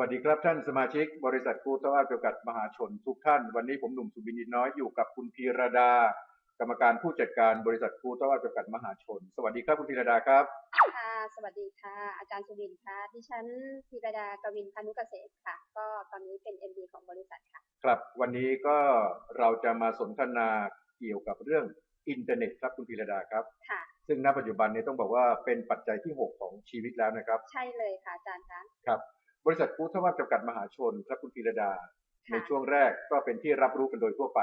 วัสดีครับท่านสมาชิก บริษัทกูตอาจำกัดมหาชนทุกท่าน วันนี้ผมหนุ่มสุบินอินน้อยอยู่กับคุณพีรดา กรรมการผู้จัดการบริษัทกูตอาจำกัดมหาชน สวัสดีครับคุณพีรดาครับค่ะสวัสดีค่ะ อาจารย์สุรินทร์ค่ะดิฉันธีรดากวินพานุเกษตรค่ะ ก็ตอนนี้เป็น MD ของบริษัทค่ะ ครับวันนี้ก็เราจะมาสนทนาเกี่ยวกับเรื่องอินเทอร์เน็ตครับคุณพีรดาครับค่ะซึ่งณปัจจุบันนี้ต้องบอกว่าเป็นปัจจัยที่ 6 ของชีวิตแล้วนะครับ ใช่เลยค่ะอาจารย์คะครับ บริษัทกูทวัฒน์จำกัดมหาชนครับคุณพีรดาในค่ะช่วงแรกก็เป็นที่รับรู้กันโดยทั่วไป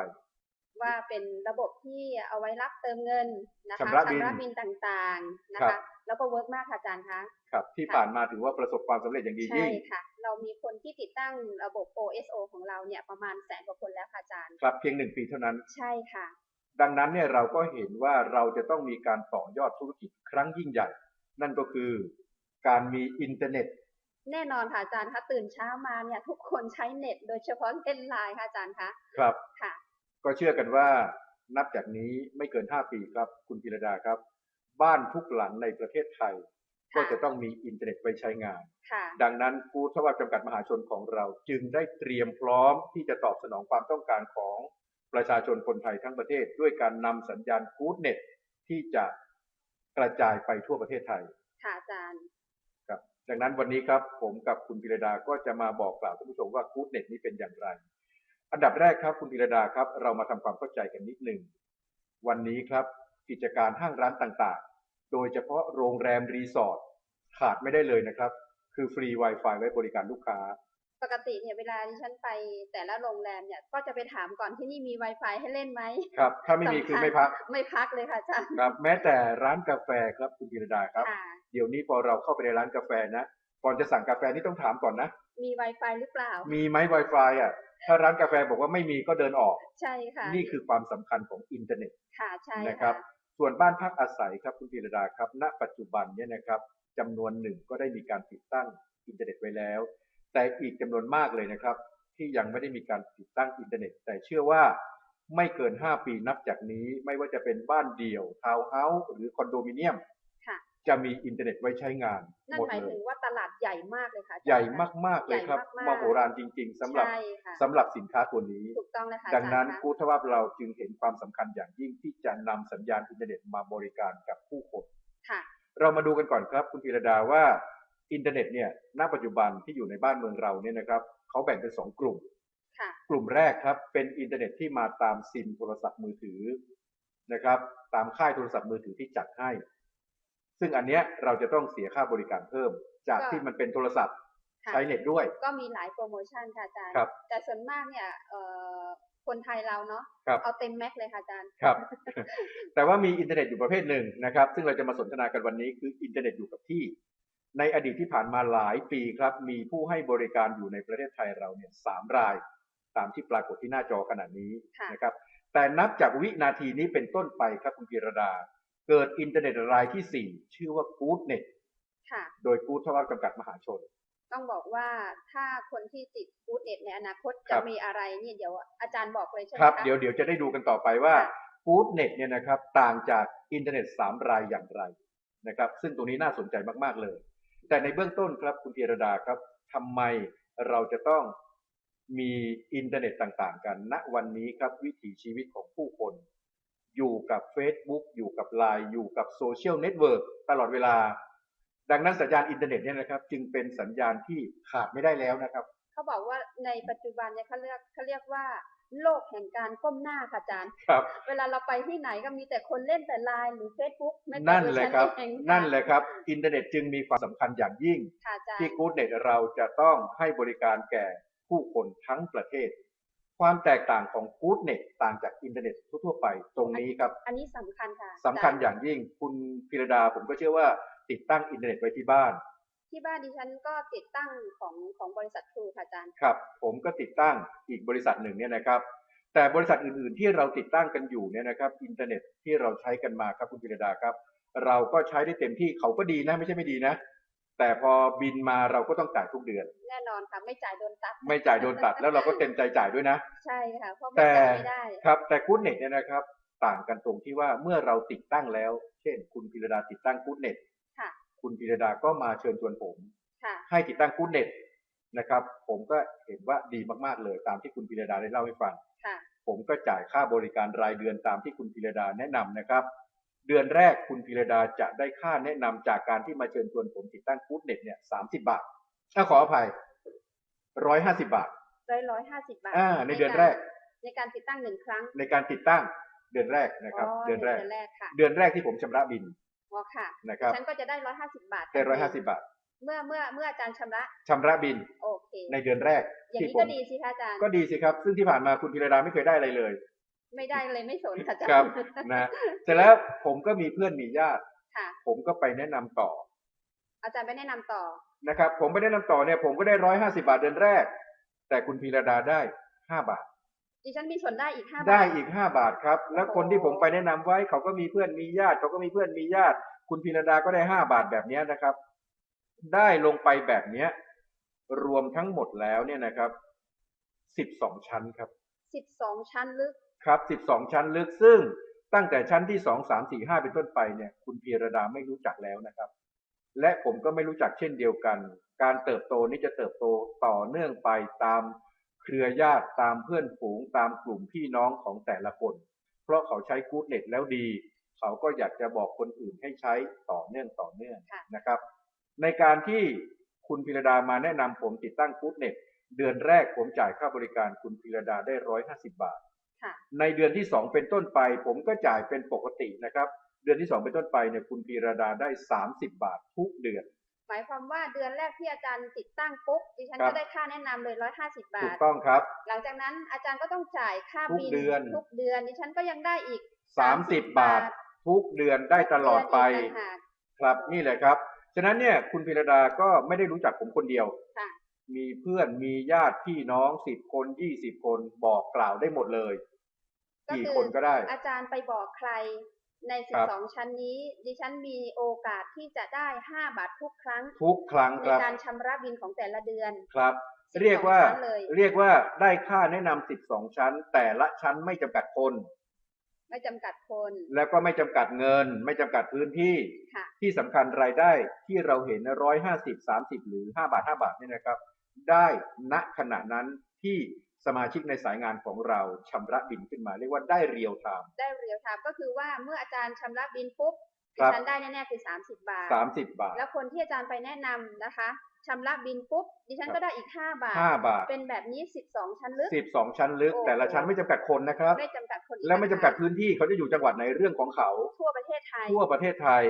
ว่าเป็นระบบที่เอาไว้รับเติมเงินนะคะชำระบิลบินต่างๆนะครัคะ บ แล้วก็เวิร์กมากค่ะอาจารย์คะ ครับที่ค่ะ ผ่านมาถือว่าประสบความสำเร็จอย่างดีใช่ยิ่งค่ะ เรามีคนที่ติดตั้งระบบ OSO ของเราเนี่ยประมาณแสนกว่าคนแล้วค่ะอาจารย์ ครับเพียงหนึ่งปีเท่านั้น ใช่ค่ะ ดังนั้นเนี่ยเราก็เห็นว่าเราจะต้องมีการต่อยอดธุรกิจครั้งยิ่งใหญ่ นั่นก็คือการมีอินเทอร์เน็ต แน่นอนค่ะอาจารย์คะตื่นเช้ามาเนี่ยทุกคนใช้เน็ต โดยเฉพาะเล่นไลน์ค่ะอาจารย์คะครับค่ะ ก็เชื่อกันว่านับจากนี้ไม่เกิน 5 ปีครับ คุณพิรดาครับ บ้านทุกหลังในประเทศไทย ก็จะต้องมีอินเทอร์เน็ตไว้ใช้งานค่ะดังนั้นกูทวัฒน์จำกัดมหาชนของเรา จึงได้เตรียมพร้อมที่จะตอบสนองความต้องการของประชาชนคนไทยทั้งประเทศ ด้วยการนำสัญญาณกูดเน็ตที่จะกระจายไปทั่วประเทศไทย ค่ะอาจารย์ครับ ดังนั้นวันนี้ครับผมกับคุณพิรดาก็จะมาบอกกล่าวท่านผู้ชมว่ากูดเน็ตนี้เป็นอย่างไร อันดับแรกครับคุณพิรดาครับ เรามาทำความเข้าใจกันนิดหนึ่งวันนี้ครับกิจการห้างร้านต่างๆ โดยเฉพาะโรงแรมรีสอร์ทขาดไม่ได้เลยนะครับ คือฟรี Wi-Fi ไว้บริการลูกค้า ปกติเนี่ยเวลาที่ฉันไปแต่ละโรงแรมเนี่ยก็จะไปถามก่อนที่นี่มี Wi-Fi ให้เล่นไหมครับ ถ้าไม่มีคือไม่พัก ไม่พักเลยค่ะอาจารย์ครับ แม้แต่ร้านกาแฟครับคุณพิรดาครับค่ะเดี๋ยวนี้พอเราเข้าไปในร้านกาแฟนะก่อนจะสั่งกาแฟนี่ต้องถามก่อนนะ มี Wi-Fi หรือเปล่า มีไหม Wi-Fi อะ ถ้าร้านกาแฟบอกว่าไม่มีก็เดินออก ใช่ค่ะ นี่คือความสำคัญของอินเทอร์เน็ต ค่ะ ใช่นะครับ ส่วนบ้านพักอาศัยครับคุณพีรดาครับ ณ ปัจจุบันเนี่ยนะครับจำนวนหนึ่งก็ได้มีการติดตั้งอินเทอร์เน็ตไว้แล้ว แต่อีกจำนวนมากเลยนะครับ ที่ยังไม่ได้มีการติดตั้งอินเทอร์เน็ต แต่เชื่อว่าไม่เกิน 5 ปีนับจากนี้ไม่ว่าจะเป็นบ้านเดี่ยวทาวน์เฮาส์หรือคอนโดมิเนียมค่ะจะมีอินเทอร์เน็ตไว้ใช้งานนั่นหมดหมายเลถึยงว่าตลาดใหญ่มากเลยค่ะอจรย์ใหญ่มาก ๆ เลยครับใหญ่มากๆมโหฬารจริง ๆสำหรับใช่ค่ะสำหรับสินค้าตัวนี้ถูกต้องเลยค่ะดังนั้นอาจารย์คะกูทว่าเราจึงเห็นความสำคัญอย่างยิ่งที่จะนำสัญญาณอินเทอร์เน็ตมาบริการกับผู้คนค่ะเรามาดูกันก่อนครับ คุณธีรดาว่า อินเทอร์เน็ตเนี่ยณปัจจุบันที่อยู่ในบ้านเมืองเราเนี่ยนะครับเขาแบ่งเป็นสองกลุ่มค่ะกลุ่มแรกครับเป็นอินเทอร์เน็ตที่มาตามซิมโทรศัพท์มือถือนะครับ ตามค่ายโทรศัพท์มือถือที่จัดให้ ซึ่งอันเนี้ยเราจะต้องเสียค่าบริการเพิ่ม จากก็ที่มันเป็นโทรศัพท์ค่ะใช้เน็ตด้วย ก็มีหลายโปรโมชั่นค่ะอาจารย์ครับแต่ส่วนมากเนี่ยเอ่อคนไทยเราเนาะครับเอาเต็มแม็กซ์เลยค่ะอาจารย์ครับ แต่ว่ามีอินเทอร์เน็ตอยู่ประเภทหนึ่งนะครับ ซึ่งเราจะมาสนทนากันวันนี้คืออินเทอร์เน็ตอยู่กับที่ ในอดีตที่ผ่านมาหลายปีครับ มีผู้ให้บริการอยู่ในประเทศไทยเราเนี่ยสามราย ตามที่ปรากฏที่หน้าจอขนาดนี้ค่ะนะครับ แต่นับจากวินาทีนี้เป็นต้นไปครับคุณกีรดา เกิดอินเทอร์เน็ตรายที่สี่ชื่อว่า GoodNet ค่ะโดย Good ทวัฒน์จำกัดมหาชน ต้องบอกว่าถ้าคนที่ติดกูดเน็ตในอนาคตครัจะบมีอะไรเนี่ยเดี๋ยวอาจารย์บอกเลยใช่ไหมครับคะเดี๋ยวเดี๋ยวจะได้ดูกันต่อไปว่าค่ะ GoodNet เนี่ยนะครับต่างจากอินเทอร์เน็ตสามรายอย่างไรนะครับซึ่งตรงนี้น่าสนใจมากๆเลย แต่ในเบื้องต้นครับคุณธีรดาครับทำไมเราจะต้องมีอินเทอร์เน็ตต่างๆ กันณวันนี้ครับวิถีชีวิตของผู้คน อยู่กับ Facebook อยู่กับ Line อยู่กับโซเชียลเน็ตเวิร์กตลอดเวลา ดังนั้นสัญญาณอินเทอร์เน็ตเนี่ยนะครับ จึงเป็นสัญญาณที่ขาดไม่ได้แล้วนะครับ เขาบอกว่าในปัจจุบันเนี่ยเขาเรียกเขาเรียกว่าโลกแห่งการก้มหน้าค่ะอาจารย์ ครับ เวลาเราไปที่ไหนก็มีแต่คนเล่นแต่ไลน์หรือ Facebook ไม่แต่นั่นเวอแหละชัครับเองค่ะนั่นแหละครับ อินเทอร์เน็ตจึงมีความสำคัญอย่างยิ่งค่ะอาจารที่ย์กู๊ดเน็ตเราจะต้องให้บริการแก่ผู้คนทั้งประเทศ ความแตกต่างของกู๊ดเน็ตต่างจากอินเทอร์เน็ตทั่วๆไปตรงนี้ครับ อันนี้สำคัญค่ะสำคัญจรอย่างยิ่งคุณพิรดาผมก็เชื่อว่าติดตั้งอินเทอร์เน็ตไว้ที่บ้าน ที่บ้านดิฉันก็ติดตั้งของของบริษัททรูค่ะอาจารย์ครับ ผมก็ติดตั้งอีกบริษัทหนึ่งเนี่ยนะครับ แต่บริษัทอื่นๆที่เราติดตั้งกันอยู่เนี่ยนะครับ อินเทอร์เน็ตที่เราใช้กันมาครับคุณพิรดาครับ เราก็ใช้ได้เต็มที่เขาก็ดีนะไม่ใช่ไม่ดีนะ แต่พอบินมาเราก็ต้องจ่ายทุกเดือน แน่นอนค่ะไม่จ่ายโดนตัด ไม่จ่ายโดนตัดแล้วเราก็เต็มใจจ่ายด้วยนะใช่ค่ะเพราะไม่แต่จ่ายไม่ได้ครับ แต่กู๊ดเน็ตเนี่ยนะครับ ต่างกันตรงที่ว่าเมื่อเราติดตั้งแล้ว เช่น คุณพิรดาติดตั้งกู๊ดเน็ต ค่ะคุณพิรดาก็มาเชิญชวนผมค่ะให้ติดตั้งกู๊ดเน็ตนะครับ ผมก็เห็นว่าดีมากๆเลยตามที่คุณพิรดาได้เล่าให้ฟังค่ะผมก็จ่ายค่าบริการรายเดือนตามที่คุณพิรดาแนะนำนะครับ เดือนแรกคุณพิรดาจะได้ค่าแนะนำจากการที่มาเชิญชวนผมติดตั้งฟู้ดเน็ตเนี่ยสามสิบาทอะขออภัยร้อยห้าสิบาทร้อยร้อยห้าสิบบาทอ่าในเดือนแรก ในการติดตั้งหนึ่งครั้ง ในการติดตั้งเดือนแรกนะครับอ๋อเดือนแรก เดือนแรกค่ะเดือนแรกที่ผมชำระบิน อ๋อค่ะนะครับฉันก็จะได้ร้อยห้าสิบบาทได้ร้อยห้าสิบาท เมื่อเมื่อเมื่ออาจารย์ชำระชำระบินโอเคในเดือนแรกอย่างที่นี้ผก็มดีสิคะอาจารย์ก็ดีสิครับซึ่งที่ผ่านมาคุณพิรดาไม่เคยได้อะไรเลย ไม่ได้เลยไม่สนค่ะอาจารย์ครับนะเสร็จแล้วผมก็มีเพื่อนมีญาติค่ะผมก็ไปแนะนำต่อ อาจารย์ไปแนะนำต่อนะครับ ผมไปแนะนำต่อเนี่ยผมก็ได้ร้อยห้าสิบาทเดือนแรก แต่คุณพิรดาได้ห้าบาท ดิฉันมีส่วนได้อีกห้าบาท ได้อีกห้าบาทครับ แล้วคนโอ้ที่ผมไปแนะนำไว้เขาก็มีเพื่อนมีญาติเขาก็มีเพื่อนมีญาติ คุณพิรดาก็ได้ห้าบาทแบบเนี้ยนะครับ ได้ลงไปแบบเนี้ย รวมทั้งหมดแล้วเนี่ยนะครับสิบสองชั้นครับสิบสองชั้นลึกครับสิบสองชั้นลึกซึ่งตั้งแต่ชั้นที่สองสามสี่ห้าเป็นต้นไปเนี่ย คุณพีรดาไม่รู้จักแล้วนะครับ และผมก็ไม่รู้จักเช่นเดียวกัน การเติบโตนี้จะเติบโตต่อเนื่องไปตาม เครือญาติตามเพื่อนฝูงตามกลุ่มพี่น้องของแต่ละคน เพราะเขาใช้กู๊ดเน็ตแล้วดี เขาก็อยากจะบอกคนอื่นให้ใช้ต่อเนื่องต่อเนื่องค่ะนะครับ ในการที่คุณพิรดามาแนะนำผมติดตั้งกู๊ดเน็ตเดือนแรกผมจ่ายค่าบริการคุณพิรดาได้ร้อยห้าสิบาทค่ะในเดือนที่สองเป็นต้นไป ผมก็จ่ายเป็นปกตินะครับ เดือนที่สองเป็นต้นไปเนี่ยคุณพีรดาได้สามสิบบาททุกเดือนห มายความว่าเดือนแรกที่อาจารย์ติดตั้งปุ๊บดิฉันครับก็ได้ค่าแนะนำเลยร้อยห้าสิบาถูกทต้องครับ หลังจากนั้นอาจารย์ก็ต้องจ่ายค่าทุกบินเดือนทุกเดือนดิฉันก็ยังได้อีกสามสิบบาท ทุกเดือนได้ตลอดไปเนกต่างหากครับนี่แหละครับ ฉะนั้นเนี่ยคุณพิรดาก็ไม่ได้รู้จักผมคนเดียวค่ะมีเพื่อนมีญาติพี่น้องสิบคนยี่สิบคนบอกกล่าวได้หมดเลยก็กี่คือคนก็ได้ อาจารย์ไปบอกใคร ในสิครับบสองชั้นนี้ ดิฉันมีโอกาสที่จะได้ห้าบาททุกครั้ง ทุกครั้งในครับการชำระบินของแต่ละเดือนครับ 12เรียกว่าชั้นเลย เรียกว่าได้ค่าแนะนำสิบสองชั้น แต่ละชั้นไม่จำกัดคน ไม่จำกัดคนแล้วก็ไม่จำกัดเงิน ไม่จำกัดพื้นที่ ค่ะ ที่สำคัญรายได้ที่เราเห็นร้อยห้าสิบสามสิบหรือห้าบาทห้าบาทเนี่ยนะครับ ได้ณขณะนั้นที่ สมาชิกในสายงานของเราชำระบินขึ้นมา เรียกว่าได้เรียลไทม์ได้เรียวไทม์ก็คือว่าเมื่ออาจารย์ชำระบินปุ๊บคดิรับฉันได้แน่ๆคือสามสิบบาทสามสิบบาท แล้วคนที่อาจารย์ไปแนะนำนะคะชำระบินปุ๊บดิฉันครับก็ได้อีกห้าบาทห้าบาท เป็นแบบนี้สิบสองชั้นลึกสิบสองชั้นลึกโอ้แต่ละชั้นไม่จำกัดคนนะครับ ไม่จำกัดคนอีและไม่จำกัดต่างหพื้นที่เขาจะอยู่จังหวัดไหนเรื่องของเขาากทั่วประเทศไทย ทั่วประเทศไทย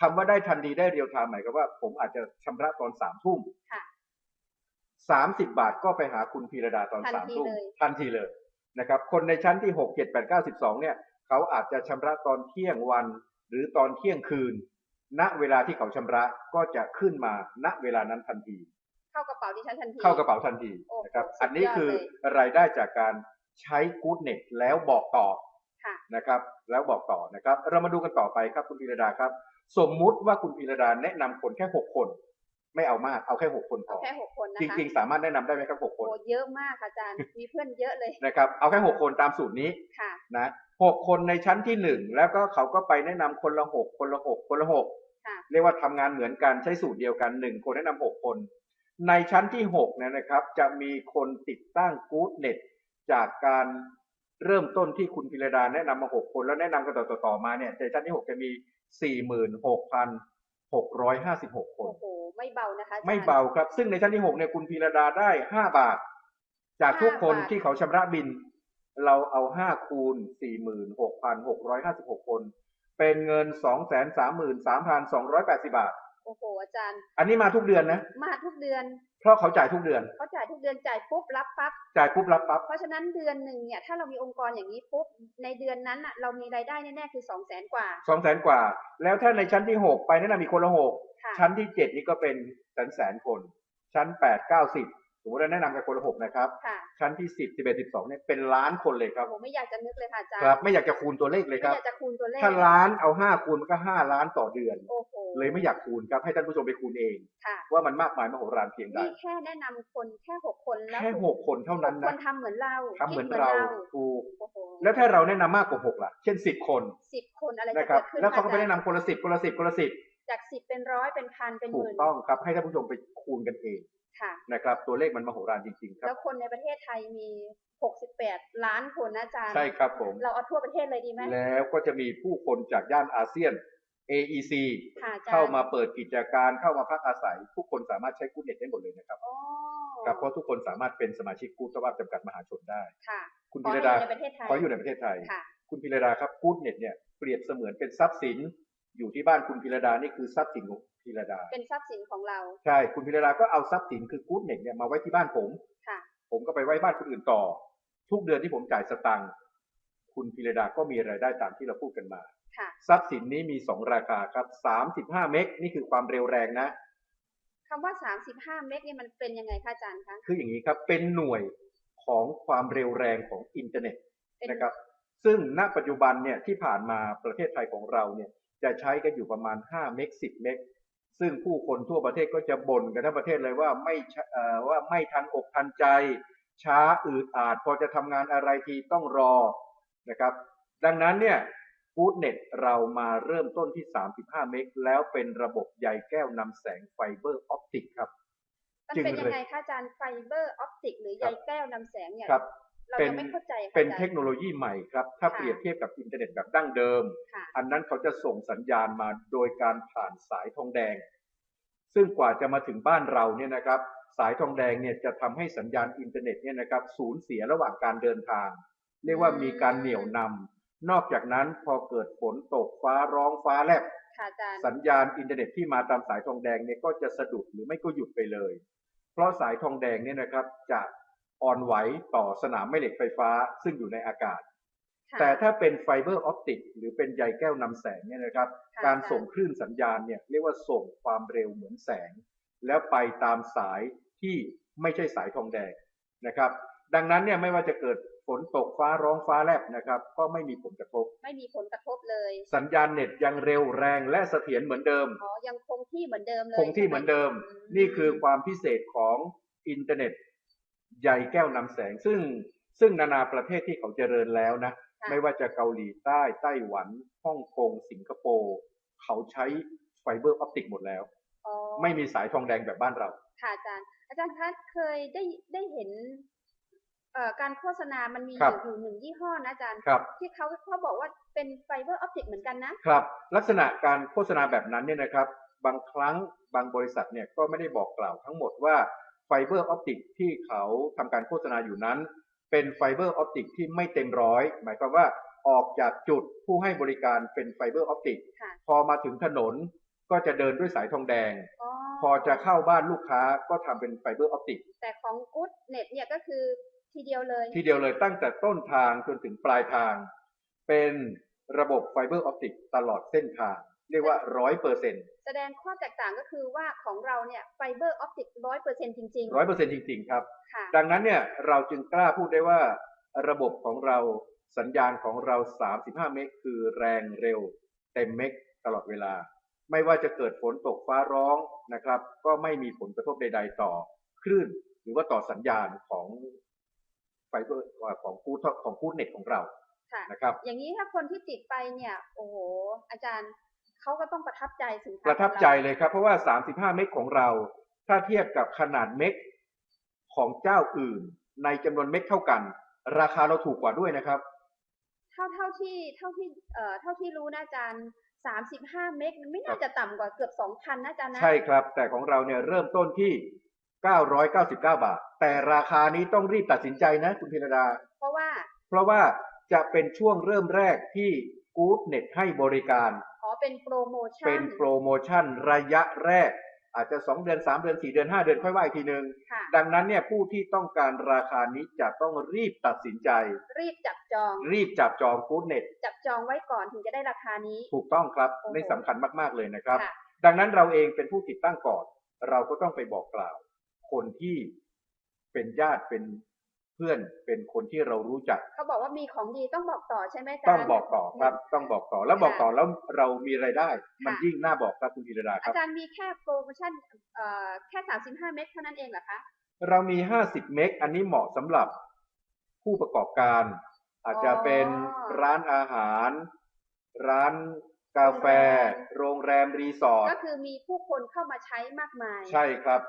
คำว่าได้ทันทีได้เรียลไทม์หมายความว่าผมอาจจะชำระตอนสามทุ่มค่ะ สามสิบบาทก็ไปหาคุณพีรดาตอนทันสามทีทุ่มเลยทันทีเลยนะครับ คนในชั้นที่หกเจ็ดแปดเก้าสิบสองเนี่ยเขาอาจจะชำระตอนเที่ยงวันหรือตอนเที่ยงคืน ณเวลาที่เขาชำระก็จะขึ้นมาณเวลานั้นทันที เข้ากระเป๋าดิฉันทันที เข้ากระเป๋าทันทีโอ้โหนะครับสุดยอดอันนี้คือเลยรายได้จากการใช้กู๊ดเน็ตแล้วบอกต่อค่ะนะครับ แล้วบอกต่อนะครับ เรามาดูกันต่อไปครับคุณพีรดาครับ สมมุติว่าคุณพีรดาแนะนำคนแค่หกคน ไม่เอามากเอาแค่หกคนพเอาอแค่หกคนนะจคะริงๆ สามารถแนะนำได้ไหมครับหกคนโอ้เยอะมากค่ะอาจารย์มีเพื่อนเยอะเลยนะครับเอาแค่หกคนตามสูตรนี้ค่ะนะหกคนในชั้นที่หนึ่งแล้วก็เขาก็ไปแนะนำคนละหกคนละหกคนละหกค่ะเรียกว่าทำงานเหมือนกันใช้สูตรเดียวกันหนึ่งคนแนะนำหกคน ในชั้นที่หกเนยนะครับ จะมีคนติดตั้งกู๊ดเน็ตจากการเริ่มต้นที่คุณพิรดาแนะนำมาหกคนแล้วแนะนำกันต่อๆต่อมาเนี่ยในชั้นที่หกจะมีสี่หมื่นหกพัน หกร้อยห้าสิบหกคน โอ้โห ไม่เบานะคะอจรย์ ไม่เบาครับ ซึ่งในชั้นที่หกเนี่ยคุณพีรดาได้ห้าบาท จากทุกคนห้าบาท ที่เขาชำระบิน เราเอาห้าคูณสี่หมื่นหกพันหกร้อยห้าสิบหกคน เป็นเงินสองแสนสามหมื่นสามพันสองร้อยแปดสิบาท โอ้โหอาจารย์ อันนี้มาทุกเดือนนะ มาทุกเดือน เพราะเขาจ่ายทุกเดือน เขาจ่ายทุกเดือนจ่ายปุ๊บรับปั๊บ จ่ายปุ๊บรับปั๊บ เพราะฉะนั้นเดือนหนึ่งเนี่ยถ้าเรามีองค์กรอย่างนี้ปุ๊บในเดือนนั้นอะเรามีรายได้แน่ๆคือสองแสนกว่า สองแสนกว่า แล้วถ้าในชั้นที่หกไปแนะนำอีกคนละหกค่ะชั้นที่เจ็ดนี่ก็เป็นแสนแสนคน ชั้นแปดเก้าสิบ สมมติว่าแนะนำกันคนละหกนะครับ ค่ะชั้นที่สิบสิบเอ็ดสิบสองเนี่ยเป็นล้านคนเลยครัโอ้บโหไม่อยากจะนึกเลยค่ะอาจารย์ครับ ไม่อยากจะคูณตัวเลขเลยคไม่รับ อยากจะคูณตัวเลขถ้าล้านเอาห้าคูณมันก็ห้าล้านต่อเดือน โอ้โหเลยไม่อยากคูณครับ ให้ท่านผู้ชมไปคูณเอง ค่ะ ว่ามันมากมายมโหฬารเพียงใดนี่แค่แนะนำคนแค่หกคนแล้วแค่หกคนเท่านั้นคนะนทำเหมือนเราทำเหมือนคิดเราถูกโอ้โหแล้วถ้าเราแนะนำมากกว่าหกล่ะ เช่นสิบคนสิบคนอะไรจะนะครับ เกิดขึ้นแล้วเขาก็ไปอจรแนะย์นำคนละสิบคนละสิบคนละสิบ จากสิบเป็นร้อยเป็นพันเป็นหถูกมื่นต้องครับให้ท่านผู้ชมไปคูณกันเองค่ะ นะครับ ตัวเลขมันมโหฬารจริง ๆ ครัแล้บ วคนในประเทศไทยมี 68 ล้านคนนะอาจารย์ ใช่ครับผม เราเอาทั่วประเทศเลยดีไหมแล้วก็จะมีผู้คนจากย่านอาเซียน AEC ค่ะอาจารย์เข้ามาเปิดกิจการเข้ามาพักอาศัย ทุกคนสามารถใช้กูดเน็ตได้หมดเลยนะครับ อ๋อครับเพราะทุกคนสามารถเป็นสมาชิกกูดสภาพจำกัดมหาชนได้ ค่ะคุณขอพิให้รอดายู่ในประเทศไทยขออยู่ในประเทศไทย ค่ะ คุณพิรดาครับกูดเน็ตเนี่ยเปรียบเสมือนเป็นทรัพย์สิน อยู่ที่บ้านคุณพิรดานี่คือทรัพย์สินของพิรดา เป็นทรัพย์สินของเรา ใช่ คุณพิรดาก็เอาทรัพย์สินคือกูดเน็ตเนี่ยมาไว้ที่บ้านผม ค่ะ ผมก็ไปไว้บ้านคนอื่นต่อ ทุกเดือนที่ผมจ่ายสตังค์คุณพิรดาก็มีรายได้ตามที่เราพูดกันมา ค่ะ ทรัพย์สินนี้มีสองราคาครับสามสิบห้าเมกนี่คือความเร็วแรงนะคำว่า35เมกเนี่ยมันเป็นยังไงคะอาจารย์คะ คืออย่างนี้ครับ เป็นหน่วยของความเร็วแรงของอินเทอร์เน็ตเป็นนะครับ ซึ่งณปัจจุบันเนี่ยที่ผ่านมาประเทศไทยของเราเนี่ย จะใช้กันอยู่ประมาณ 5 เมก10 เมกซึ่งผู้คนทั่วประเทศก็จะบ่นกันทั้งประเทศเลยว่าไม่ชเอ่อว่าไม่ทันอกทันใจ ช้าอืดอาด พอจะทำงานอะไรทีต้องรอนะครับ ดังนั้นเนี่ยฟูดเน็ตเรามาเริ่มต้นที่ 35 เมกแล้วเป็นระบบใยแก้วนำแสงไฟเบอร์ออปติกครับมันจึงเป็นยังเลยไงคะอาจารย์ไฟเบอร์ออปติกหรือใยแก้วนำแสงเนี่ยครับ เราเป็นยังไม่เข้าใจค่ะเป็นอาจารย์เทคโนโลยีใหม่ครับ ถ้าค่ะเปรียบเทียบกับอินเทอร์เน็ตแบบดั้งเดิมค่ะอันนั้นเขาจะส่งสัญญาณมาโดยการผ่านสายทองแดง ซึ่งกว่าจะมาถึงบ้านเราเนี่ยนะครับ สายทองแดงเนี่ยจะทำให้สัญญาณอินเทอร์เน็ตเนี่ยนะครับสูญเสียระหว่างการเดินทาง เรียกว่ามีการเหนี่ยวนำนอกจากนั้นพอเกิดฝนตกฟ้าร้องฟ้าแลบค่ะอาจารย์สัญญาณอินเทอร์เน็ตที่มาตามสายทองแดงเนี่ยก็จะสะดุดหรือไม่ก็หยุดไปเลย เพราะสายทองแดงเนี่ยนะครับจะ อ่อนไหวต่อสนามแม่เหล็กไฟฟ้าซึ่งอยู่ในอากาศค่ะแต่ถ้าเป็นไฟเบอร์ออปติกหรือเป็นใยแก้วนำแสงเนี่ยนะครับค่ะการค่ะส่งคลื่นสัญญาณเนี่ยเรียกว่าส่งความเร็วเหมือนแสง แล้วไปตามสายที่ไม่ใช่สายทองแดงนะครับ ดังนั้นเนี่ยไม่ว่าจะเกิดฝนตกฟ้าร้องฟ้าแลบนะครับ ก็ไม่มีผลกระทบ ไม่มีผลกระทบเลย สัญญาณเน็ตยังเร็วแรงและเสถียรเหมือนเดิมอ๋อยังคงที่เหมือนเดิมเลยคงที่เหมือนเดิมใช่ไหนี่คือความพิเศษของอินเทอร์เน็ต ใยแก้วนำแสง ซึ่งซึ่งนานาประเทศที่เขาเจริญแล้วนะค่ะไม่ว่าจะเกาหลีใต้ ไต้หวันฮ่องกง สิงคโปร์ เขาใช้ไฟเบอร์ออปติกหมดแล้วอ๋อไม่มีสายทองแดงแบบบ้านเรา ค่ะอาจารย์ อาจารย์คะเคยได้ได้เห็นเอ่อการโฆษณามันมีอครับยู่อยู่หนึ่งยี่ห้อนะอาจารย์ครับที่เขาเขาบอกว่าเป็นไฟเบอร์ออปติกเหมือนกันนะ ครับ ลักษณะการโฆษณาแบบนั้นเนี่ยนะครับ บางครั้งบางบริษัทเนี่ยก็ไม่ได้บอกกล่าวทั้งหมดว่าไฟ เบอร์ออปติกที่เขาทำการโฆษณาอยู่นั้น เป็นไฟเบอร์ออปติกที่ไม่เต็มร้อยหมายความว่าออกจากจุดผู้ให้บริการเป็นไฟเบอร์ออปติกค่ะพอมาถึงถนนก็จะเดินด้วยสายทองแดงอ๋อพอจะเข้าบ้านลูกค้าก็ทำเป็นไฟเบอร์ออปติกแต่ของกู๊ดเน็ตเนี่ยก็คือทีเดียวเลย ทีเดียวเลยตั้งแต่ต้นทางจนถึงปลายทาง เป็นระบบไฟเบอร์ออปติกตลอดเส้นทาง เรียกว่าร้อยเปอร์เซ็นต์แสดงข้อแตกต่างก็คือว่าของเราเนี่ยไฟเบอร์ออปติกร้อยเปอร์เซ็นจริงร้อยเปอร์เซ็นต์จริง ๆ ครับๆค่ะดังนั้นเนี่ยเราจึงกล้าพูดได้ว่าระบบของเราสัญญาณของเรา 35 เมกคือแรงเร็ว เต็มเมกตลอดเวลา ไม่ว่าจะเกิดฝนตกฟ้าร้องนะครับ ก็ไม่มีผลกระทบใด ๆ ต่อคลื่น หรือว่าต่อสัญญาณของไฟเบอร์ของกูดของกูดเน็ตของเราค่ะนะครับ อย่างนี้ถ้าคนที่ติดไปเนี่ย โอ้โหอาจารย์ เขาก็ต้องประทับใจสินค้าประทับใจของเลยครับ เพราะว่า 35 เมกของเรา ถ้าเทียบกับขนาดเมกของเจ้าอื่น ในจำนวนเมกเท่ากัน ราคาเราถูกกว่าด้วยนะครับ เท่าเท่าที่เท่าที่เอ่อเท่าที่รู้นะอาจารย์สามสิบห้าเมกไม่น่าจะต่ำกว่าเกือบสองพันนะอาจารย์นะ ใช่ครับ แต่ของเราเนี่ยเริ่มต้นที่999บาท แต่ราคานี้ต้องรีบตัดสินใจนะ คุณพิรดา เพราะว่า เพราะว่าจะเป็นช่วงเริ่มแรกที่ Good Net ให้บริการอ๋อ เป็นโปรโมชั่น เป็นโปรโมชั่นระยะแรก อาจจะ 2 เดือน 3 เดือน 4 เดือน 5 เดือนค่อยว่าอีกทีนึงค่ะดังนั้นเนี่ยผู้ที่ต้องการราคานี้จะต้องรีบตัดสินใจ รีบจับจอง รีบจับจอง Good Net จับจองไว้ก่อนถึงจะได้ราคานี้ ถูกต้องครับโอ้โหนี่สำคัญมากๆเลยนะครับค่ะดังนั้นเราเองเป็นผู้ติดตั้งก่อน เราก็ต้องไปบอกกล่าว คนที่เป็นญาติเป็นเพื่อนเป็นคนที่เรารู้จัก เขาบอกว่ามีของดีต้องบอกต่อใช่ไหมอาจารย์ต้องบอกต่อครับต้องบอกต่อแล้วบอกต่อแล้วเรามีรายได้ มันค่ะยิ่งน่าบอกครับคุณธีรดาคอารับจารย์มีแค่โปรโมชั่นเอ่อแค่สามสิบห้าเมกเท่านั้นเองเหรอคะเรามี 50 เมกอันนี้เหมาะสำหรับผู้ประกอบการ อาจจะเป็นร้านอาหาร ร้านกาแฟ โรงแรมรีสอร์ทก็คือมีผู้คนเข้ามาใช้มากมาย ใช่ครับ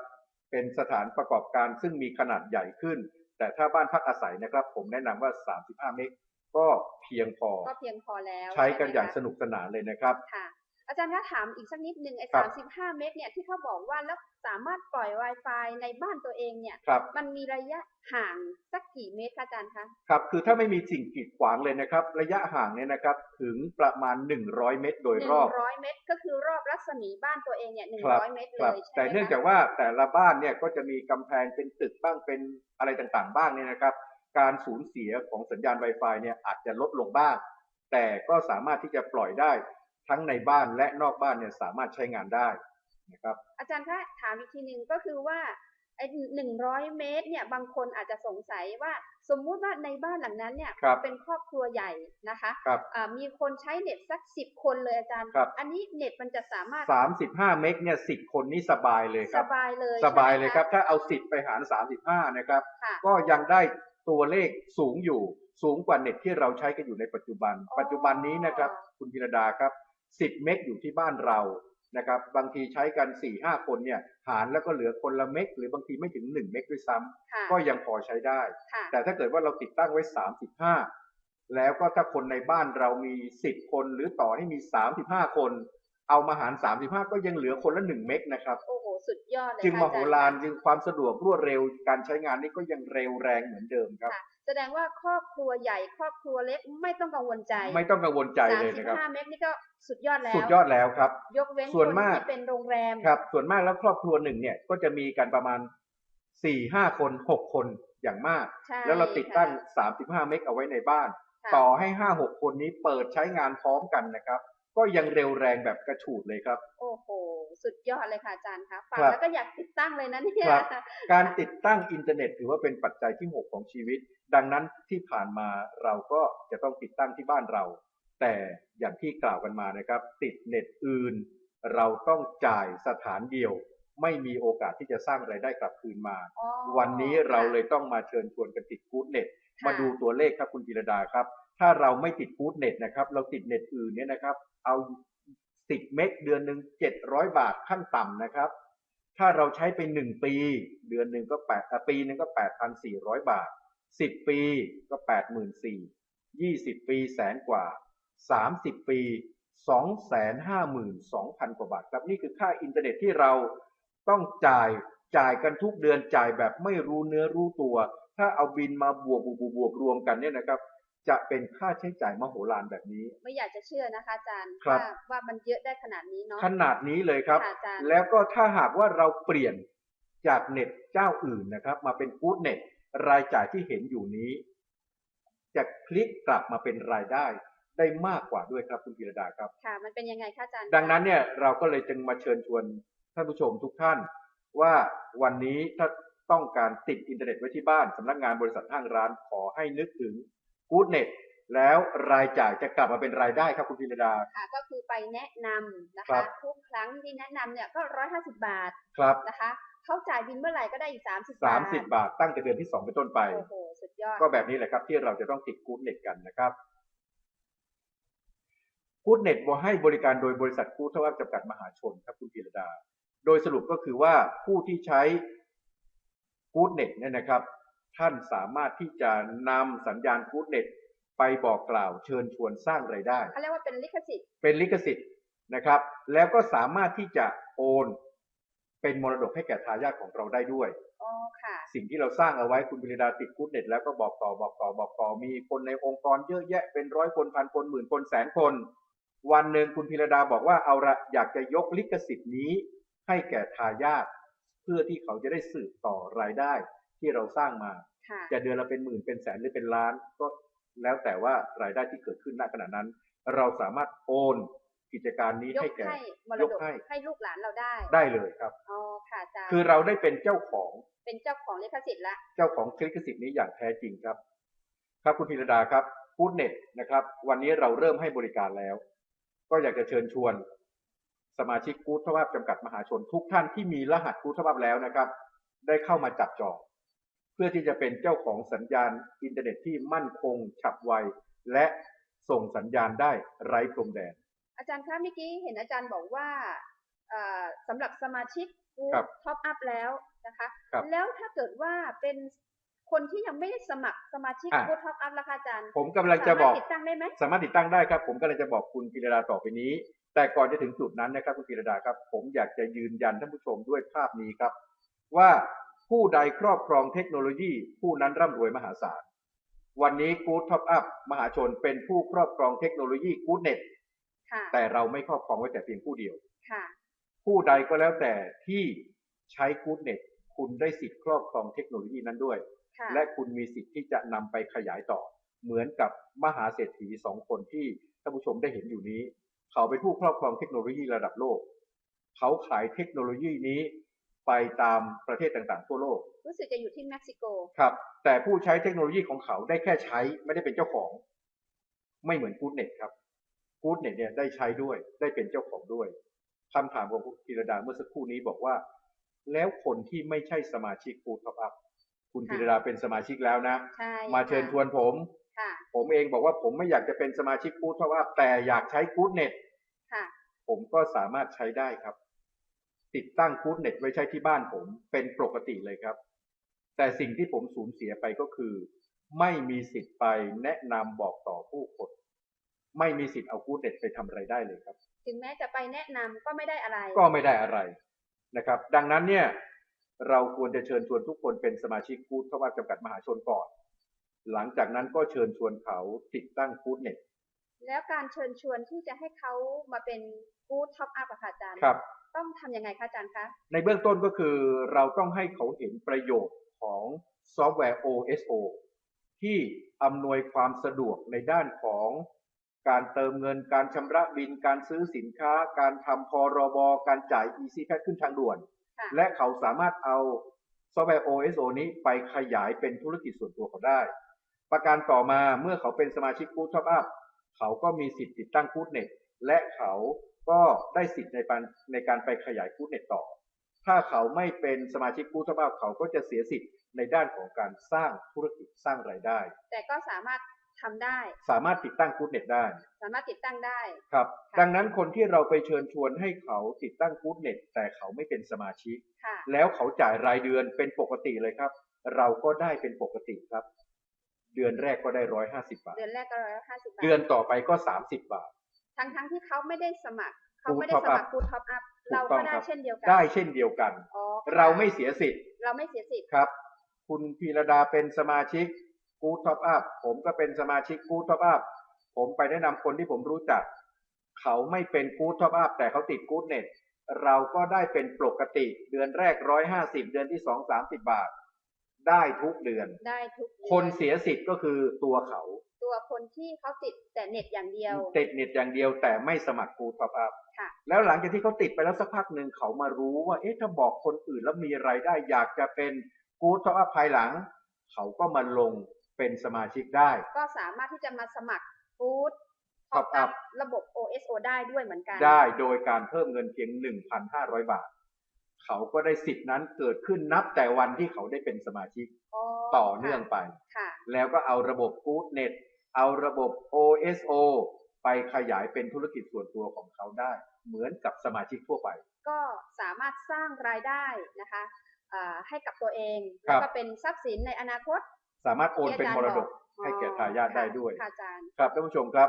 เป็นสถานประกอบการซึ่งมีขนาดใหญ่ขึ้น แต่ถ้าบ้านพักอาศัยนะครับ ผมแนะนำว่า 35 เมกก็เพียงพอก็เพียงพอแล้ว ใช้กันอย่างใช่สไหมคะนุกสนานเลยนะครับค่ะ อาจารย์คะถามอีกสักนิดนึงไอ้ครัสาบมสิบห้าเมกเนี่ยที่เขาบอกว่าแล้วสามารถปล่อย Wi-Fi ในบ้านตัวเองเนี่ยครับมันมีระยะห่างสักกี่เมตรคะอาจารย์คะครับคือถ้าไม่มีสิ่งกีดขวางเลยนะครับ ระยะห่างเนี่ยนะครับถึงประมาณ 100 เมตร โดยหนึ่รงอบร้อยเมตร ก็คือรอบรัศมีบ้านตัวเองเนี่ยหนึ่งครับร้อยเมตรคเลรับยใช่ไหมแต่เนื่องคะจากว่าแต่ละบ้านเนี่ยก็จะมีกำแพงเป็นตึกบ้างเป็นอะไรต่างๆ บ้างเนี่ยนะครับ การสูญเสียของสัญญาณ Wi-Fi เนี่ยอาจจะลดลงบ้าง แต่ก็สามารถที่จะปล่อยได้ ทั้งในบ้านและนอกบ้านเนี่ยสามารถใช้งานได้นะครับอาจารย์คะถามอีกทีหนึ่งก็คือว่าไอ้หนึ่งร้อยเมตรเนี่ยบางคนอาจจะสงสัยว่าสมมุติว่าในบ้านหลังนั้นเนี่ยครับเป็นครอบครัวใหญ่นะคะครับอ่ามีคนใช้เน็ตสักสิบคนเลยอาจารย์ครับอันนี้เน็ตมันจะสามารถ35เมกเนี่ย10คนนี่สบายเลยคสรับบายเลยสบายเลยใช่ไหมะครับ ถ้าเอา10ไปหาร35นะครับค่ะก็ยังได้ตัวเลขสูงอยู่สูงกว่าเน็ตที่เราใช้กันอยู่ในปัจจุบันอ๋อปัจจุบันนี้นะครับ คุณพิรดาครับ 10 เมกอยู่ที่บ้านเรานะครับบางทีใช้กัน4-5คนเนี่ยหารแล้วก็เหลือคนละเมกหรือบางทีไม่ถึง 1 เมกด้วยซ้ำค่ะก็ยังพอใช้ได้ค่ะแต่ถ้าเกิดว่าเราติดตั้งไว้ 35 แล้วก็ถ้าคนในบ้านเรามี 10 คนหรือต่อให้มี 35 คน เอามาหาร 35 ก็ยังเหลือคนละ 1 เมกนะครับโอ้โห สุดยอดเลยจึงค่ะมอาโหจารย์ฬารจึงความสะดวกรวดเร็วการใช้งานนี่ก็ยังเร็วแรงเหมือนเดิมครับค่ะแสดงว่าครอบครัวใหญ่ครอบครัวเล็กไม่ต้องกังวลใจ ไม่ต้องกังวลใจสามเลยสิบนะครับห้าเมตรนี่ก็สุดยอดแล้ว สุดยอดแล้วครับ ยกเว้นส่วนคนมากที่เป็นโรงแรมครับ ส่วนมากแล้วครอบครัวหนึ่งเนี่ยก็จะมีกันประมาณ4-5คน6คนอย่างมากใช่แล้วเราติดตั้งค่ะ35 เมกเอาไว้ในบ้านค่ะต่อให้ 5-6 คนนี้เปิดใช้งานพร้อมกันนะครับ ก็ยังเร็วแรงแบบกระฉูดเลยครับ โอ้โห สุดยอดเลยค่ะอาจารย์คะฟังครับแล้วก็อยากติดตั้งเลยนะเนี่ยครับการติดตั้งอินเทอร์เน็ตถือว่าเป็นปัจจัยที่6ของชีวิต ดังนั้นที่ผ่านมาเราก็จะต้องติดตั้งที่บ้านเรา แต่อย่างที่กล่าวกันมานะครับ ติดเน็ตอื่น เราต้องจ่ายสถานเดียว ไม่มีโอกาสที่จะสร้างไรายได้กลับคืนมาอ๋อวันนี้เราเลยค่ะต้องมาเชิญชวนกันติดกู๊ดเน็ตค่ะมาดูตัวเลขครับคุณกีรดาครับ ถ้าเราไม่ติดกู๊ดเน็ตนะครับ เราติดเน็ตอื่นเนี่ยนะครับ เอาสิบเมกเดือนหนึ่งเจ็ดร้อยบาทขั้นต่ำนะครับ ถ้าเราใช้ไปหนึ่งปี เดือนหนึ่งก็แปดปีหนึ่งก็แปดพันสี่ร้อยบาทสิบปีก็แปดหมื่นสี่ยี่สิบปีแสนกว่าสามสิบปีสองแสนห้าหมื่นสองพันกว่าบาทครับนี่คือค่าอินเทอร์เน็ตที่เราต้องจ่ายจ่ายกันทุกเดือนจ่ายแบบไม่รู้เนื้อรู้ตัว ถ้าเอาบินมาบวกบวกบวกบวกรวมกันเนี่ยนะครับ จะเป็นค่าใช้จ่ายมโหฬารแบบนี้ ไม่อยากจะเชื่อนะคะอาจารย์ครับว่าว่ามันเยอะได้ขนาดนี้เนาะขนาดนี้เลยครับค่ะอาจารย์แล้วก็ถ้าหากว่าเราเปลี่ยนจากเน็ตเจ้าอื่นนะครับ มาเป็นกู๊ดเน็ตรายจ่ายที่เห็นอยู่นี้ จะพลิกกลับมาเป็นรายได้ได้มากกว่าด้วยครับคุณพีรดาครับค่ะมันเป็นยังไงคะอาจารย์ดังนั้นเนี่ยเราก็เลยจึงมาเชิญชวนท่านผู้ชมทุกท่าน ว่าวันนี้ถ้าต้องการติดอินเทอร์เน็ตไว้ที่บ้านสำนักงานบริษัทห้างร้านขอให้นึกถึง กู๊ดเน็ตแล้วรายจ่ายจะกลับมาเป็นรายได้ครับคุณพีรดาค่ะก็คือไปแนะนำนะครัคะบ ทุกครั้งที่แนะนำเนี่ยก็ร้อยห้าสิบาทครับนะคะเขาจ่ายบินเมื่อไหร่ก็ได้อีกสามสิบสาบามทสิบบาทตั้งแต่เดือนที่สองเป็นต้นไป โอ้โหสุดยอด ก็แบบนี้แหละครับที่เราจะต้องติดกู๊ดเน็ตกันนะครับกู๊ดเน็ตว่าให้บริการโดยบริษัทกู๊ดทวัจำกัดมหาชนครับคุณพีรดา โดยสรุปก็คือว่าผู้ที่ใช้กู๊ดเน็ตเนี่ยนะครับ ท่านสามารถที่จะนำสัญญาณกู๊ดเน็ตไปบอกกล่าวเชิญชวนสร้างไรายได้ เขาเรียกว่าเป็นลิขสิทธิ์ เป็นลิขสิทธิ์นะครับ แล้วก็สามารถที่จะโอนเป็นมรดกให้แก่ทายาทของเราได้ด้วย อ๋อค่ะ สิ่งที่เราสร้างเอาไว้คุณปริดาติดกู๊ดเน็ตแล้วก็บอกต่อบอกต่อบอกต่อมีคนในองค์กรเยอะแยะเป็นร้อยคนพันคนหมื่นคนแสนคน วันหนึ่งคุณพิรดาบอกว่าเอาละอยากจะยกลิขสิทธิ์นี้ให้แก่ทายาทเพื่อที่เขาจะได้สืบต่อรายได้ ที่เราสร้างมาค่ะจะเดือนละเป็นหมื่นเป็นแสนหรือเป็นล้าน ก็แล้วแต่ว่ารายได้ที่เกิดขึ้นณขณะนั้น เราสามารถโอนกิจการนี้ยให้กแก่ให้มรยดกกให้ให้ลูกหลานเราได้ ได้เลยครับอ๋อค่ะอาจารย์คือเราได้เป็นเจ้าของเป็นเจ้าของลิขสิทธิ์ละ เจ้าของลิขสิทธิ์นี้อย่างแท้จริงครับ ครับคุณพิรดาครับกู๊ดเน็ตนะครับ วันนี้เราเริ่มให้บริการแล้ว ก็อยากจะเชิญชวน สมาชิกกู๊ดทวับจำกัดมหาชนทุกท่านที่มีรหัสกู๊ดทวับแล้วนะครับ ได้เข้ามาจับจอง เพื่อที่จะเป็นเจ้าของสัญญาณอินเทอร์เน็ตที่มั่นคง ฉับไว และส่งสัญญาณได้ไร้พรมแดน อาจารย์คะเมื่อกี้เห็นอาจารย์บอกว่าเอ่อสำหรับสมาชิกกูครับท็อปอัพแล้วนะคะครับแล้วถ้าเกิดว่าเป็นคนที่ยังไม่ได้สมัครสมาชิกอะกูท็อปอัพราคาอาจารย์ ผมกำลังจะบอกสามารถติดตั้งได้ไหมสามารถติดตั้งได้ครับ ผมก็เลยจะบอกคุณพีรดาต่อไปนี้ แต่ก่อนจะถึงจุดนั้นนะครับคุณพีรดาครับ ผมอยากจะยืนยันท่านผู้ชมด้วยภาพนี้ครับ ว่า ผู้ใดครอบครองเทคโนโลยีผู้นั้นร่ำรวยมหาศาล วันนี้กู๊ดท็อปอัพมหาชนเป็นผู้ครอบครองเทคโนโลยีกู๊ดเน็ตค่ะแต่เราไม่ครอบครองไว้แต่เพียงผู้เดียวค่ะผู้ใดก็แล้วแต่ที่ใช้กู๊ดเน็ตคุณได้สิทธิ์ครอบครองเทคโนโลยีนั้นด้วยค่ะและคุณมีสิทธิ์ที่จะนำไปขยายต่อ เหมือนกับมหาเศรษฐีสองคนที่ท่านผู้ชมได้เห็นอยู่นี้ เขาเป็นผู้ครอบครองเทคโนโลยีระดับโลก เขาขายเทคโนโลยีนี้ ไปตามประเทศต่างๆ ทั่วโลก รู้สึกจะอยู่ที่เม็กซิโก ครับ แต่ผู้ใช้เทคโนโลยีของเขาได้แค่ใช้ไม่ได้เป็นเจ้าของ ไม่เหมือนกู๊ดเน็ตครับกู๊ดเน็ตเนี่ยได้ใช้ด้วยได้เป็นเจ้าของด้วยคำถามของคุณธีรดาเมื่อสักครู่นี้บอกว่า แล้วคนที่ไม่ใช่สมาชิกกู๊ดท็อปอัพคุณค่ะธีรดาเป็นสมาชิกแล้วนะใช่มาเชิญชวนผมค่ะผมเองบอกว่าผมไม่อยากจะเป็นสมาชิกกู๊ดท็อปอัพแต่อยากใช้กู๊ดเน็ตค่ะผมก็สามารถใช้ได้ครับ ติดตั้งกู๊ดเน็ตไว้ใช้ที่บ้านผมเป็นปกติเลยครับ แต่สิ่งที่ผมสูญเสียไปก็คือ ไม่มีสิทธิ์ไปแนะนำบอกต่อผู้คนไม่มีสิทธิ์เอากู๊ดเน็ตไปทำอะไรได้เลยครับ ถึงแม้จะไปแนะนำก็ไม่ได้อะไร ก็ไม่ได้อะไรนะครับ ดังนั้นเนี่ยเราควรจะเชิญชวนทุกคนเป็นสมาชิกกู๊ดท็อปอัพจำกัดมหาชนก่อน หลังจากนั้นก็เชิญชวนเขาติดตั้งกู๊ดเน็ตแล้วการเชิญชวนที่จะให้เขามาเป็นกู๊ดท็อปอัพค่ะอาจารย์ครับ ต้องทำยังไงคะอาจารย์คะ ในเบื้องต้นก็คือเราต้องให้เขาเห็นประโยชน์ของซอฟต์แวร์ OSO ที่อำนวยความสะดวกในด้านของการเติมเงิน การชำระบิน การซื้อสินค้า การทำพรบ การจ่าย Easy Pass ขึ้นทางด่วนค่ะและเขาสามารถเอาซอฟต์แวร์ OSO นี้ไปขยายเป็นธุรกิจส่วนตัวเขาได้ ประการต่อมาเมื่อเขาเป็นสมาชิก Good Top Up เขาก็มีสิทธิ์ติดตั้ง Good Net และเขา ก็ได้สิทธิ์ในการในการไปขยาย Good Net ต่อ ถ้าเขาไม่เป็นสมาชิก Good Top Up เขาก็จะเสียสิทธิ์ในด้านของการสร้างธุรกิจสร้างรายได้ แต่ก็สามารถทำได้ สามารถติดตั้ง Good Net ได้ สามารถติดตั้งได้ครับค่ะดังนั้นคนที่เราไปเชิญชวนให้เขาติดตั้ง Good Net แต่เขาไม่เป็นสมาชิกค่ะแล้วเขาจ่ายรายเดือนเป็นปกติเลยครับ เราก็ได้เป็นปกติครับ เดือนแรกก็ได้ร้อยห้าสิบาท เดือนแรกก็ร้อยห้าสิบบาท เดือนต่อไปก็สามสิบบาท ทั้งทั้งๆที่เขาไม่ได้สมัคร เขา Good ไม่ได้ Top สมัคร Up กูท็อปอัพถูกเราต้อก็งได้ครับเช่นเดียวกัน ได้เช่นเดียวกันอ๋อค่ะเราไม่เสียสิทธิ์ เราไม่เสียสิทธิ์ครับ คุณพีรดาเป็นสมาชิกกูท็อปอัพผมก็เป็นสมาชิกกูท็อปอัพผมไปแนะนำคนที่ผมรู้จัก เขาไม่เป็นกูท็อปอัพแต่เขาติดกูเน็ตเราก็ได้เป็นปกติ เดือนแรกร้อยห้าสิบเดือนที่สองสามสิบบาท ได้ทุกเดือน ได้ทุกดือคนเสียสิทธิ์ก็คือตัวเขา ตัวคนที่เขาติดแต่เน็ตอย่างเดียว ติดเน็ตอย่างเดียวแต่ไม่สมัครกูท็อปอัพค่ะ แล้วหลังจากที่เขาติดไปแล้วสักพักหนึ่งเขามารู้ว่า เอ๊ะถ้าบอกคนอื่นแล้วมีรายได้อยากจะเป็นกูท็อปอัพภายหลัง เขาก็มาลงเป็นสมาชิกได้ ก็สามารถที่จะมาสมัครกู๊ด Top Up ระบบ OSO ได้ด้วยเหมือนกัน ได้โดยการเพิ่มเงินเพียง 1,500 บาท เขาก็ได้สิทธินั้นเกิดขึ้นนับแต่วันที่เขาได้เป็นสมาชิกอ๋อต่อเนื่องไปค่ะแล้วก็เอาระบบ Good Net เอาระบบ OSO ไปขยายเป็นธุรกิจส่วนตัวของเขาได้ เหมือนกับสมาชิกทั่วไป ก็สามารถสร้างรายได้นะคะอ่าให้กับตัวเองครัแล้วบ ก็เป็นทรัพย์สินในอนาคต สามารถโอนเป็นมรดกที่ให้อาแก่จารย์บอกทายาทได้ด้วย ค่ะอาจารย์ ครับท่านผู้ชมครับ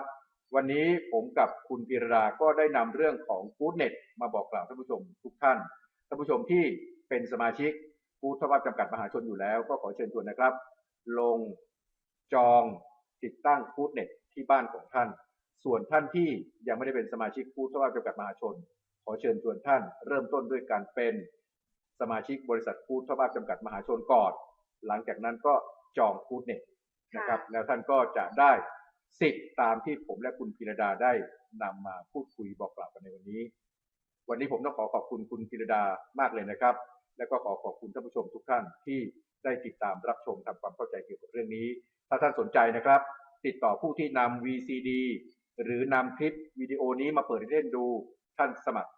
วันนี้ผมกับคุณพีรดาก็ได้นำเรื่องของ Good Net มาบอกกล่าวท่านผู้ชมทุกท่านท่านผู้ชมที่เป็นสมาชิกกูทวัฒจำกัดมหาชนอยู่แล้ว ก็ขอเชิญชวนนะครับ ลงจอง ติดตั้ง Good Net ที่บ้านของท่าน ส่วนท่านที่ยังไม่ได้เป็นสมาชิกกูทวัฒจำกัดมหาชน ขอเชิญชวนท่านเริ่มต้นด้วยการเป็นสมาชิกบริษัทกูทวัฒจำกัดมหาชนก่อน หลังจากนั้นก็จอง Good Net นะครับ แล้วท่านก็จะได้สิทธิ์ตามที่ผมและคุณพีรดาได้นำมาพูดคุยบอกกล่าวกันในวันนี้ วันนี้ผมต้องขอขอบคุณคุณพีรดามากเลยนะครับ และก็ขอขอบคุณท่านผู้ชมทุกท่านที่ ได้ติดตามรับชมทำความเข้าใจเกี่ยวกับเรื่องนี้ ถ้าท่านสนใจนะครับ ติดต่อผู้ที่นำ VCD หรือนำคลิปวิดีโอนี้มาเปิดเล่นดูท่านสมัคร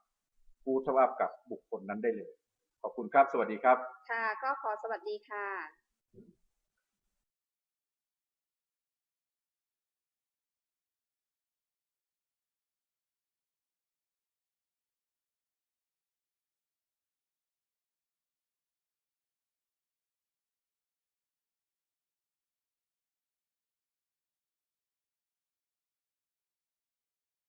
ผู้ทวาบกับบุคคลนั้นได้เลย ขอบคุณครับ สวัสดีครับ ค่ะ ก็ขอสวัสดีค่ะ